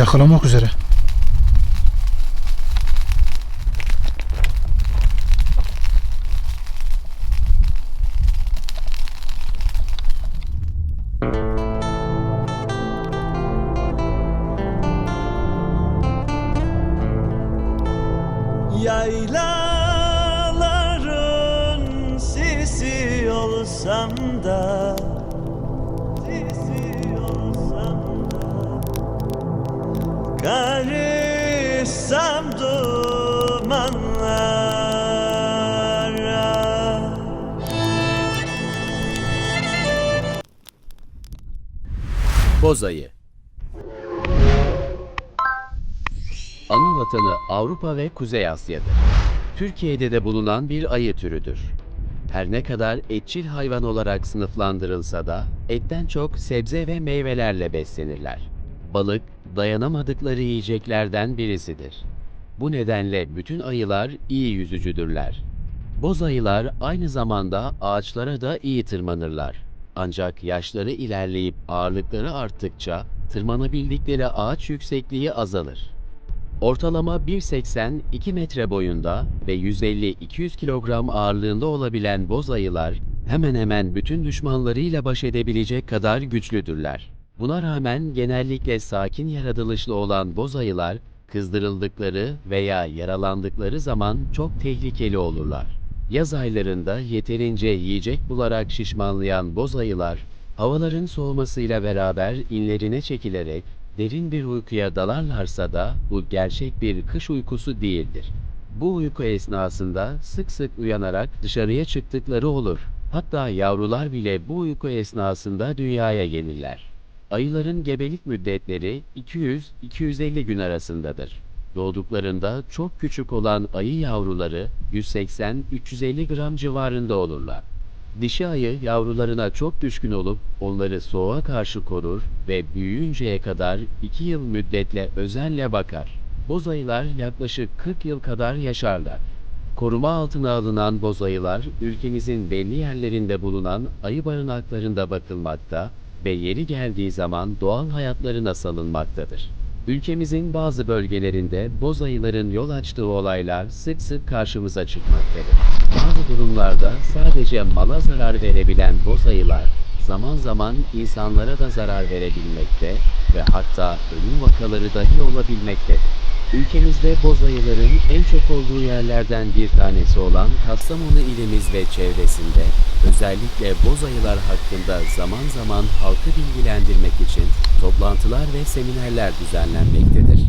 yakalamak üzere. Yaylaların sisi olsam da Karışsam dumanlara Bozayı Anı vatanı Avrupa ve Kuzey Asya'dır. Türkiye'de de bulunan bir ayı türüdür. Her ne kadar etçil hayvan olarak sınıflandırılsa da etten çok sebze ve meyvelerle beslenirler. Balık dayanamadıkları yiyeceklerden birisidir. Bu nedenle bütün ayılar iyi yüzücüdürler. Boz ayılar aynı zamanda ağaçlara da iyi tırmanırlar. Ancak yaşları ilerleyip ağırlıkları arttıkça tırmanabildikleri ağaç yüksekliği azalır. Ortalama 1.80-2 metre boyunda ve 150-200 kilogram ağırlığında olabilen boz ayılar hemen hemen bütün düşmanlarıyla baş edebilecek kadar güçlüdürler. Buna rağmen genellikle sakin yaratılışlı olan boz ayılar kızdırıldıkları veya yaralandıkları zaman çok tehlikeli olurlar. Yaz aylarında yeterince yiyecek bularak şişmanlayan boz ayılar havaların soğumasıyla beraber inlerine çekilerek derin bir uykuya dalarlarsa da bu gerçek bir kış uykusu değildir. Bu uyku esnasında sık sık uyanarak dışarıya çıktıkları olur. Hatta yavrular bile bu uyku esnasında dünyaya gelirler. Ayıların gebelik müddetleri 200-250 gün arasındadır. Doğduklarında çok küçük olan ayı yavruları 180-350 gram civarında olurlar. Dişi ayı yavrularına çok düşkün olup onları soğuğa karşı korur ve büyüyünceye kadar 2 yıl müddetle özenle bakar. Boz ayılar yaklaşık 40 yıl kadar yaşarlar. Koruma altına alınan boz ayılar ülkemizin belli yerlerinde bulunan ayı barınaklarında bakılmakta ve yeri geldiği zaman doğal hayatlarına salınmaktadır. Ülkemizin bazı bölgelerinde boz ayıların yol açtığı olaylar sık sık karşımıza çıkmaktadır. Bazı durumlarda sadece mala zarar verebilen boz ayılar zaman zaman insanlara da zarar verebilmekte ve hatta ölüm vakaları dahi olabilmektedir. Ülkemizde boz ayıların en çok olduğu yerlerden bir tanesi olan Kastamonu ilimiz ve çevresinde özellikle boz ayılar hakkında zaman zaman halkı bilgilendirmek için toplantılar ve seminerler düzenlenmektedir.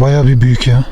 Bayağı bir büyük ya.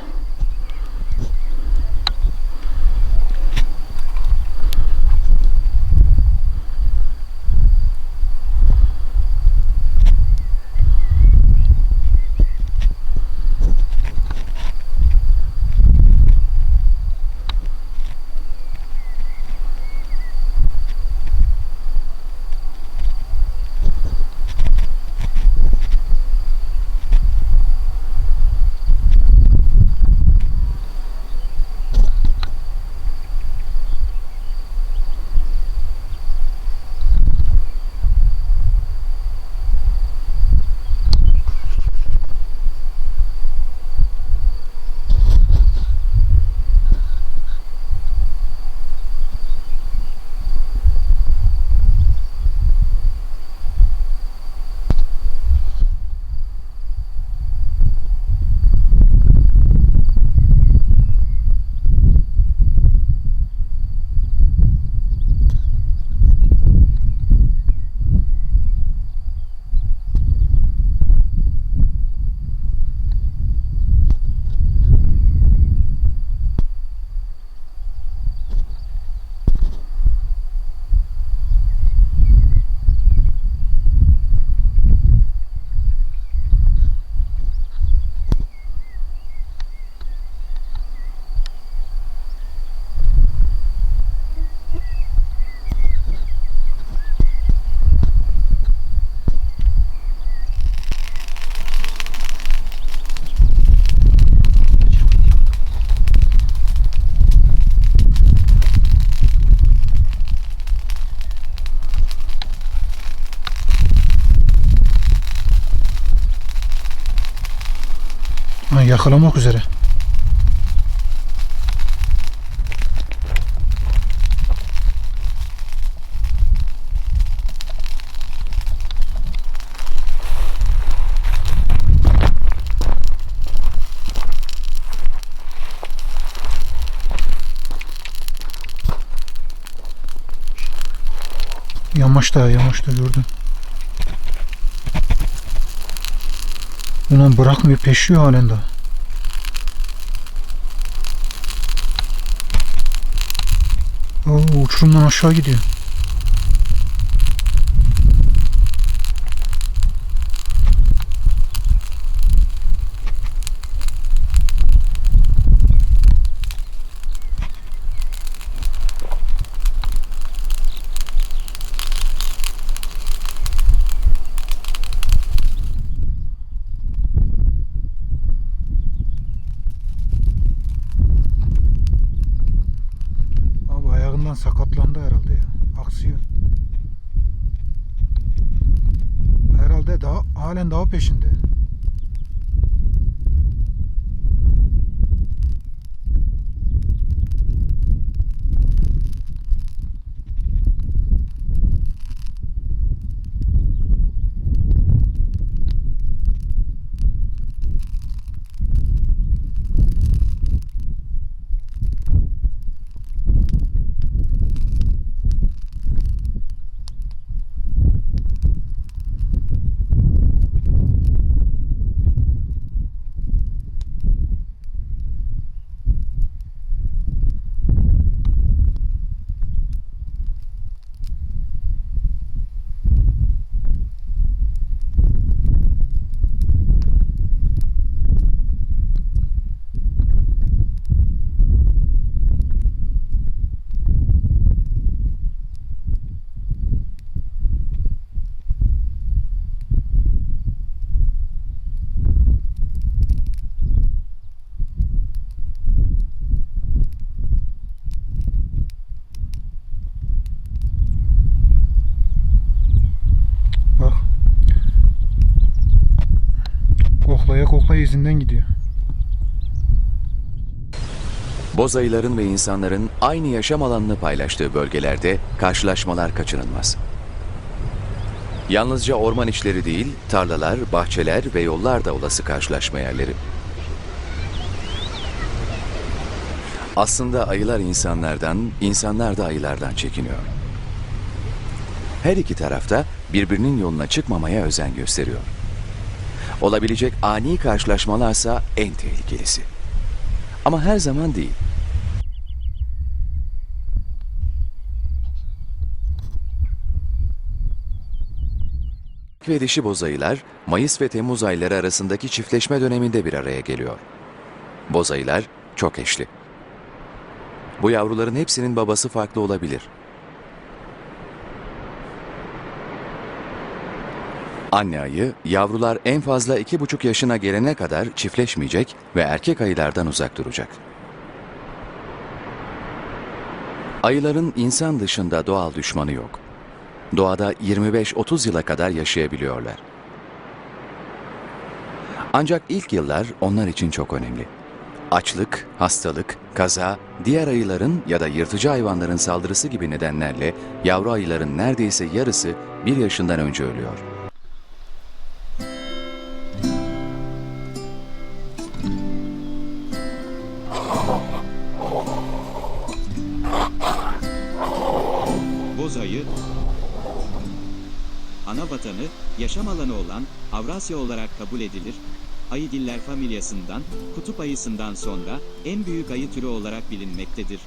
Yakalamak üzere. Yamaçta yamaçta gördüm. Ulan bırakmıyor peşiyor halen daha. Oo, uçurumdan aşağı gidiyor. Abi ayağından sakatlandı herhalde ya. Aksıyor. Herhalde daha halen daha peşinde. Koklaya izinden gidiyor. Boz ayıların ve insanların aynı yaşam alanını paylaştığı bölgelerde karşılaşmalar kaçınılmaz. Yalnızca orman içleri değil, tarlalar, bahçeler ve yollar da olası karşılaşma yerleri. Aslında ayılar insanlardan, insanlar da ayılardan çekiniyor. Her iki tarafta birbirinin yoluna çıkmamaya özen gösteriyor. Olabilecek ani karşılaşmalarsa en tehlikelisi. Ama her zaman değil. ve dişi bozayılar Mayıs ve Temmuz ayları arasındaki çiftleşme döneminde bir araya geliyor. Bozayılar çok eşli. Bu yavruların hepsinin babası farklı olabilir. Anne ayı, yavrular en fazla iki buçuk yaşına gelene kadar çiftleşmeyecek ve erkek ayılardan uzak duracak. Ayıların insan dışında doğal düşmanı yok. Doğada 25-30 yıla kadar yaşayabiliyorlar. Ancak ilk yıllar onlar için çok önemli. Açlık, hastalık, kaza, diğer ayıların ya da yırtıcı hayvanların saldırısı gibi nedenlerle yavru ayıların neredeyse yarısı bir yaşından önce ölüyor. Boz ayı, ana vatanı, yaşam alanı olan Avrasya olarak kabul edilir. Ayıdiller familyasından, kutup ayısından sonra en büyük ayı türü olarak bilinmektedir.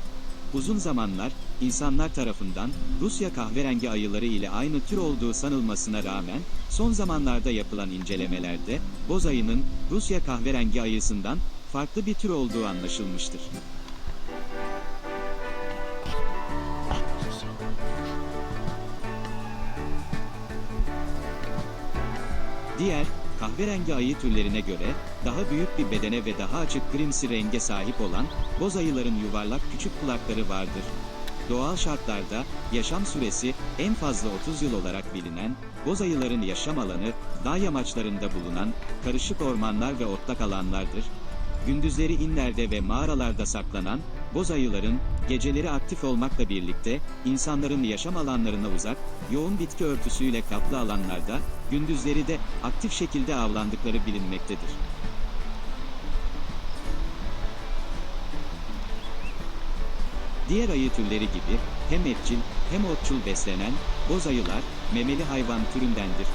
Uzun zamanlar insanlar tarafından Rusya kahverengi ayıları ile aynı tür olduğu sanılmasına rağmen son zamanlarda yapılan incelemelerde boz ayının Rusya kahverengi ayısından farklı bir tür olduğu anlaşılmıştır. Diğer, kahverengi ayı türlerine göre, daha büyük bir bedene ve daha açık grimsi renge sahip olan, boz ayıların yuvarlak küçük kulakları vardır. Doğal şartlarda yaşam süresi en fazla 30 yıl olarak bilinen, boz ayıların yaşam alanı, dağ yamaçlarında bulunan karışık ormanlar ve otlak alanlardır. Gündüzleri inlerde ve mağaralarda saklanan boz ayıların geceleri aktif olmakla birlikte insanların yaşam alanlarına uzak, yoğun bitki örtüsüyle kaplı alanlarda gündüzleri de aktif şekilde avlandıkları bilinmektedir. Diğer ayı türleri gibi hem etçil hem otçul beslenen boz ayılar memeli hayvan türündendir.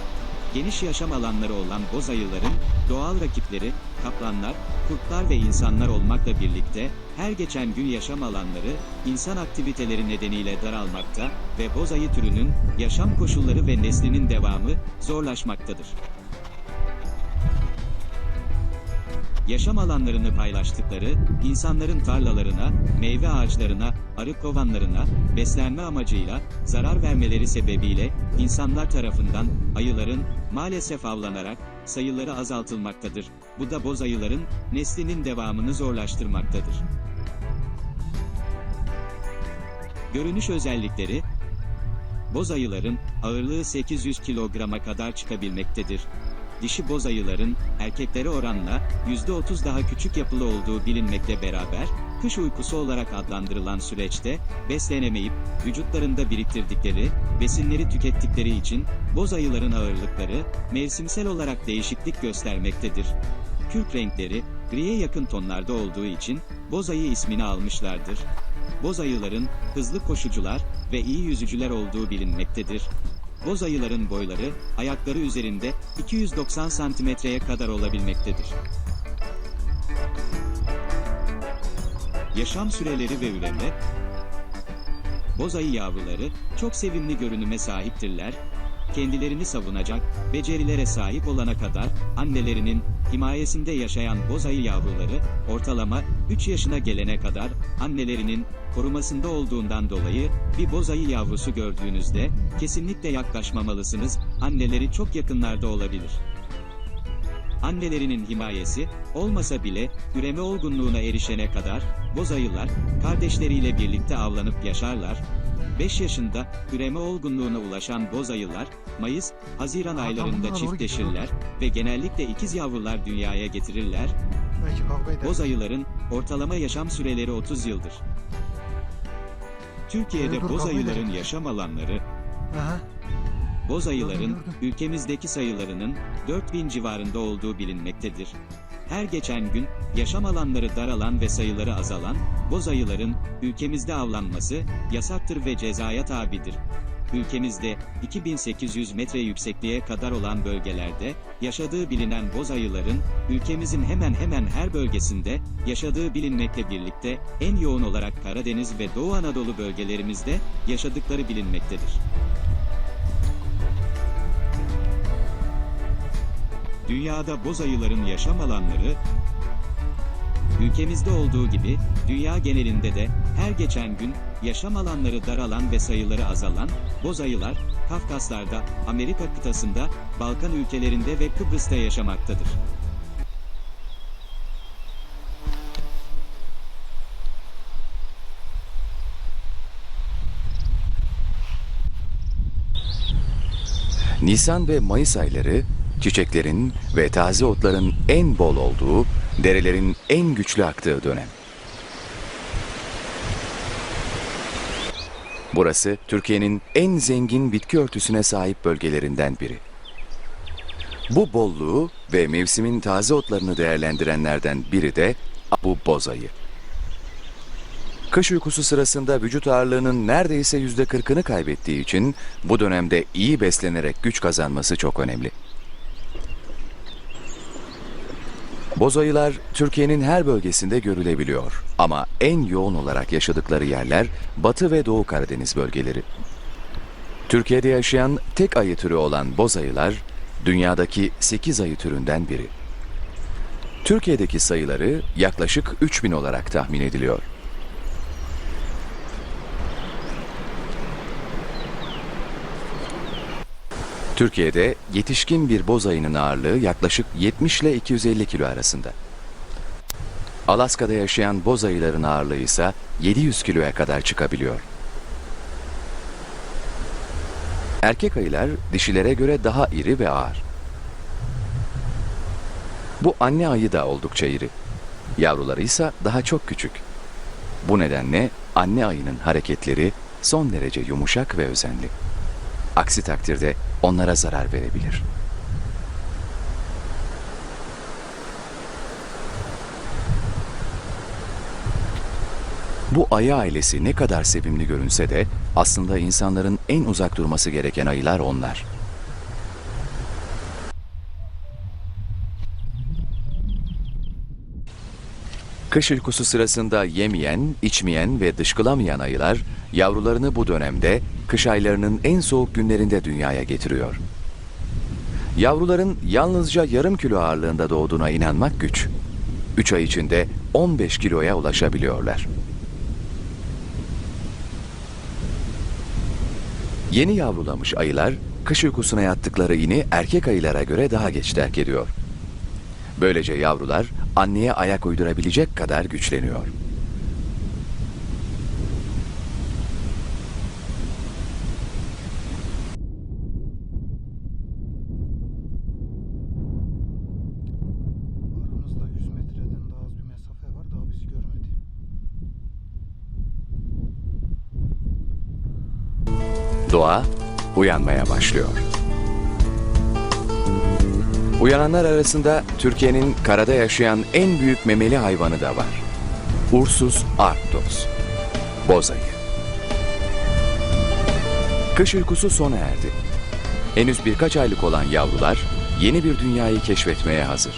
Geniş yaşam alanları olan boz ayıların doğal rakipleri kaplanlar, kurtlar ve insanlar olmakla birlikte her geçen gün yaşam alanları insan aktiviteleri nedeniyle daralmakta ve boz ayı türünün yaşam koşulları ve neslinin devamı zorlaşmaktadır. Yaşam alanlarını paylaştıkları, insanların tarlalarına, meyve ağaçlarına, arı kovanlarına, beslenme amacıyla, zarar vermeleri sebebiyle, insanlar tarafından, ayıların, maalesef avlanarak, sayıları azaltılmaktadır. Bu da boz ayıların, neslinin devamını zorlaştırmaktadır. Görünüş özellikleri, Boz ayıların ağırlığı 800 kilograma kadar çıkabilmektedir. Dişi boz ayıların erkeklere oranla %30 daha küçük yapılı olduğu bilinmekle beraber, kış uykusu olarak adlandırılan süreçte beslenemeyip vücutlarında biriktirdikleri besinleri tükettikleri için boz ayıların ağırlıkları mevsimsel olarak değişiklik göstermektedir. Kürk renkleri griye yakın tonlarda olduğu için boz ayı ismini almışlardır. Boz ayıların hızlı koşucular ve iyi yüzücüler olduğu bilinmektedir. Boz ayıların boyları, ayakları üzerinde 290 santimetreye kadar olabilmektedir. Yaşam süreleri ve üreme Boz ayı yavruları çok sevimli görünüme sahiptirler. Kendilerini savunacak becerilere sahip olana kadar annelerinin himayesinde yaşayan boz ayı yavruları ortalama 3 yaşına gelene kadar annelerinin korumasında olduğundan dolayı bir boz ayı yavrusu gördüğünüzde kesinlikle yaklaşmamalısınız. Anneleri çok yakınlarda olabilir. Annelerinin himayesi olmasa bile üreme olgunluğuna erişene kadar boz ayılar kardeşleriyle birlikte avlanıp yaşarlar. 5 yaşında üreme olgunluğuna ulaşan boz ayılar Mayıs, Haziran Aa, aylarında çiftleşirler ve genellikle ikiz yavrular dünyaya getirirler. Boz ayıların ortalama yaşam süreleri 30 yıldır. Türkiye'de Dur, boz ayıların yaşam alanları Aha. Boz ayıların Gördüm, gördüm. ülkemizdeki sayılarının 4000 civarında olduğu bilinmektedir. Her geçen gün yaşam alanları daralan ve sayıları azalan boz ayıların ülkemizde avlanması yasaktır ve cezaya tabidir. Ülkemizde 2800 metre yüksekliğe kadar olan bölgelerde yaşadığı bilinen boz ayıların ülkemizin hemen hemen her bölgesinde yaşadığı bilinmekle birlikte en yoğun olarak Karadeniz ve Doğu Anadolu bölgelerimizde yaşadıkları bilinmektedir. Dünyada boz ayıların yaşam alanları, ülkemizde olduğu gibi dünya genelinde de her geçen gün yaşam alanları daralan ve sayıları azalan boz ayılar Kafkaslar'da, Amerika kıtasında, Balkan ülkelerinde ve Kıbrıs'ta yaşamaktadır. Nisan ve Mayıs ayları çiçeklerin ve taze otların en bol olduğu, derelerin en güçlü aktığı dönem. Burası Türkiye'nin en zengin bitki örtüsüne sahip bölgelerinden biri. Bu bolluğu ve mevsimin taze otlarını değerlendirenlerden biri de bu bozayı. Kış uykusu sırasında vücut ağırlığının neredeyse yüzde kırkını kaybettiği için bu dönemde iyi beslenerek güç kazanması çok önemli. Bozayılar Türkiye'nin her bölgesinde görülebiliyor ama en yoğun olarak yaşadıkları yerler Batı ve Doğu Karadeniz bölgeleri. Türkiye'de yaşayan tek ayı türü olan bozayılar dünyadaki 8 ayı türünden biri. Türkiye'deki sayıları yaklaşık 3000 olarak tahmin ediliyor. Türkiye'de yetişkin bir boz ayının ağırlığı yaklaşık 70 ile 250 kilo arasında. Alaska'da yaşayan boz ayıların ağırlığı ise 700 kiloya kadar çıkabiliyor. Erkek ayılar dişilere göre daha iri ve ağır. Bu anne ayı da oldukça iri. Yavruları ise daha çok küçük. Bu nedenle anne ayının hareketleri son derece yumuşak ve özenli. Aksi takdirde onlara zarar verebilir. Bu ayı ailesi ne kadar sevimli görünse de aslında insanların en uzak durması gereken ayılar onlar. Kış uykusu sırasında yemeyen, içmeyen ve dışkılamayan ayılar yavrularını bu dönemde kış aylarının en soğuk günlerinde dünyaya getiriyor. Yavruların yalnızca yarım kilo ağırlığında doğduğuna inanmak güç. 3 ay içinde 15 kiloya ulaşabiliyorlar. Yeni yavrulamış ayılar kış uykusuna yattıkları ini erkek ayılara göre daha geç terk ediyor. Böylece yavrular anneye ayak uydurabilecek kadar güçleniyor. Doğa uyanmaya başlıyor. Uyananlar arasında Türkiye'nin karada yaşayan en büyük memeli hayvanı da var. Ursus arctos, bozayı. Kış uykusu sona erdi. Henüz birkaç aylık olan yavrular yeni bir dünyayı keşfetmeye hazır.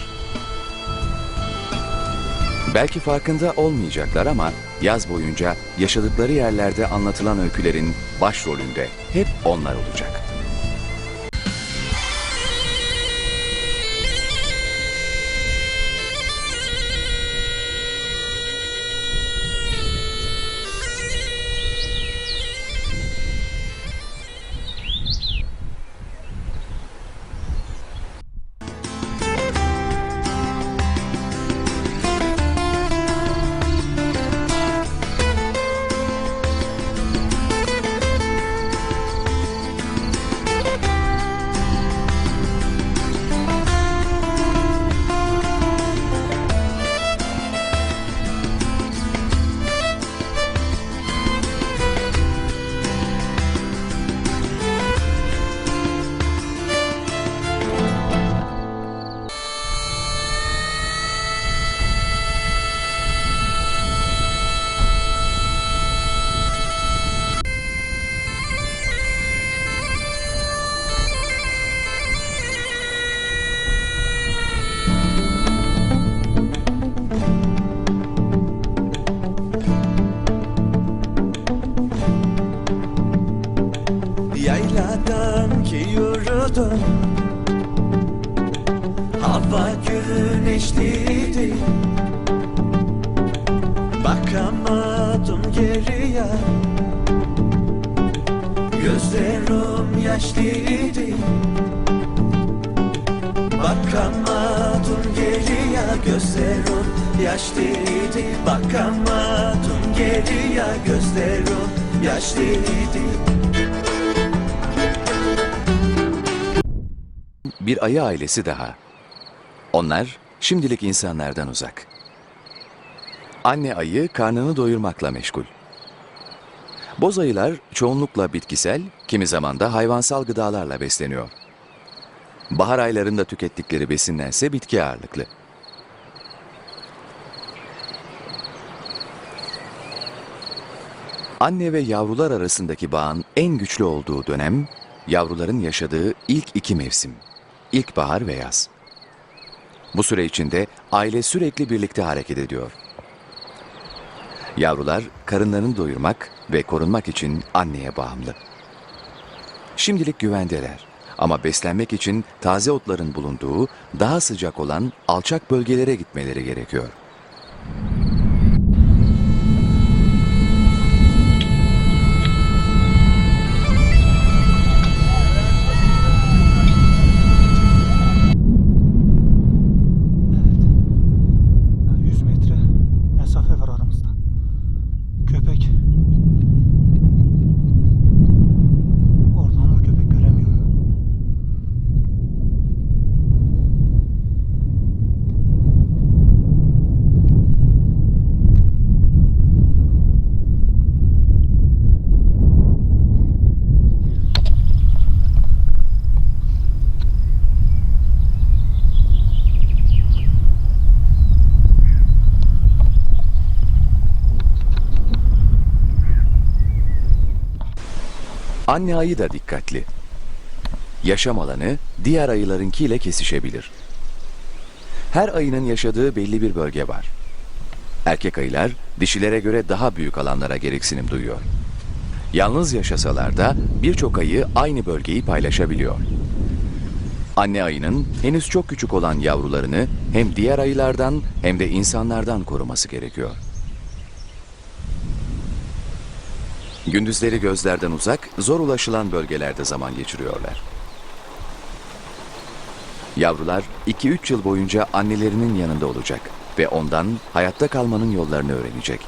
Belki farkında olmayacaklar ama yaz boyunca yaşadıkları yerlerde anlatılan öykülerin başrolünde hep onlar olacak. Bakamadım geriye. Gözlerim yaşlıydı. Bakamadım geriye. Gözlerim yaşlıydı. Bakamadım geriye. Gözlerim yaşlıydı. Bir ayı ailesi daha. Onlar şimdilik insanlardan uzak. Anne ayı karnını doyurmakla meşgul. Boz ayılar çoğunlukla bitkisel, kimi zaman da hayvansal gıdalarla besleniyor. Bahar aylarında tükettikleri besinlerse bitki ağırlıklı. Anne ve yavrular arasındaki bağın en güçlü olduğu dönem, yavruların yaşadığı ilk iki mevsim. İlkbahar ve yaz. Bu süre içinde aile sürekli birlikte hareket ediyor. Yavrular karınlarını doyurmak ve korunmak için anneye bağımlı. Şimdilik güvendeler ama beslenmek için taze otların bulunduğu daha sıcak olan alçak bölgelere gitmeleri gerekiyor. Anne ayı da dikkatli. Yaşam alanı diğer ayılarınkiyle kesişebilir. Her ayının yaşadığı belli bir bölge var. Erkek ayılar dişilere göre daha büyük alanlara gereksinim duyuyor. Yalnız yaşasalar da birçok ayı aynı bölgeyi paylaşabiliyor. Anne ayının henüz çok küçük olan yavrularını hem diğer ayılardan hem de insanlardan koruması gerekiyor. Gündüzleri gözlerden uzak, zor ulaşılan bölgelerde zaman geçiriyorlar. Yavrular 2-3 yıl boyunca annelerinin yanında olacak ve ondan hayatta kalmanın yollarını öğrenecek.